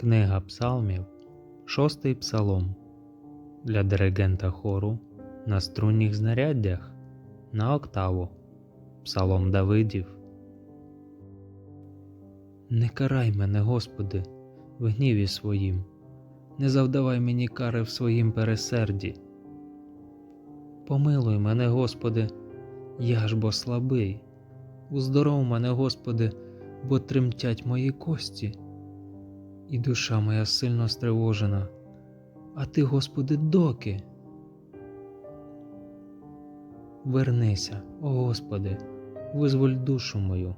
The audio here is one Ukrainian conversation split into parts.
Книга Псалмів, шостий псалом для диригента хору на струнних знаряддях на октаву. Псалом Давидів. Не карай мене, Господи, в гніві своїм, не завдавай мені кари в своїм пересерді. Помилуй мене, Господи, я ж бо слабий. Уздоров мене, Господи, бо тремтять мої кості, і душа моя сильно стривожена. А ти, Господи, доки? Вернися, о Господи, визволь душу мою.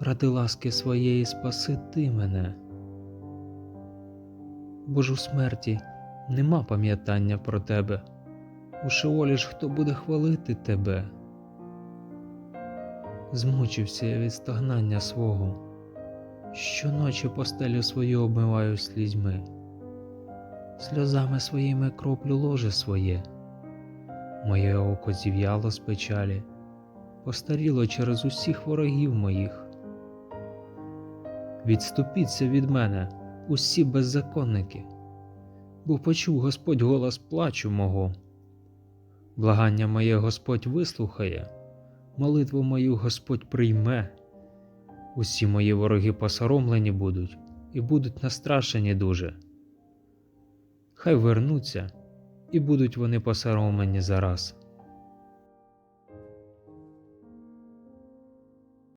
Ради ласки своєї спаси ти мене. Бо у смерті нема пам'ятання про тебе. У Шеолі ж хто буде хвалити тебе. Змучився я від стогнання свого, щоночі постелю свою обмиваю слізьми, сльозами своїми кроплю ложе своє, моє око зів'яло з печалі, постаріло через усіх ворогів моїх. Відступіться від мене, усі беззаконники, бо почув Господь голос плачу мого. Благання моє Господь вислухає, молитву мою Господь прийме. Усі мої вороги посоромлені будуть і будуть настрашені дуже. Хай вернуться, і будуть вони посоромлені зараз.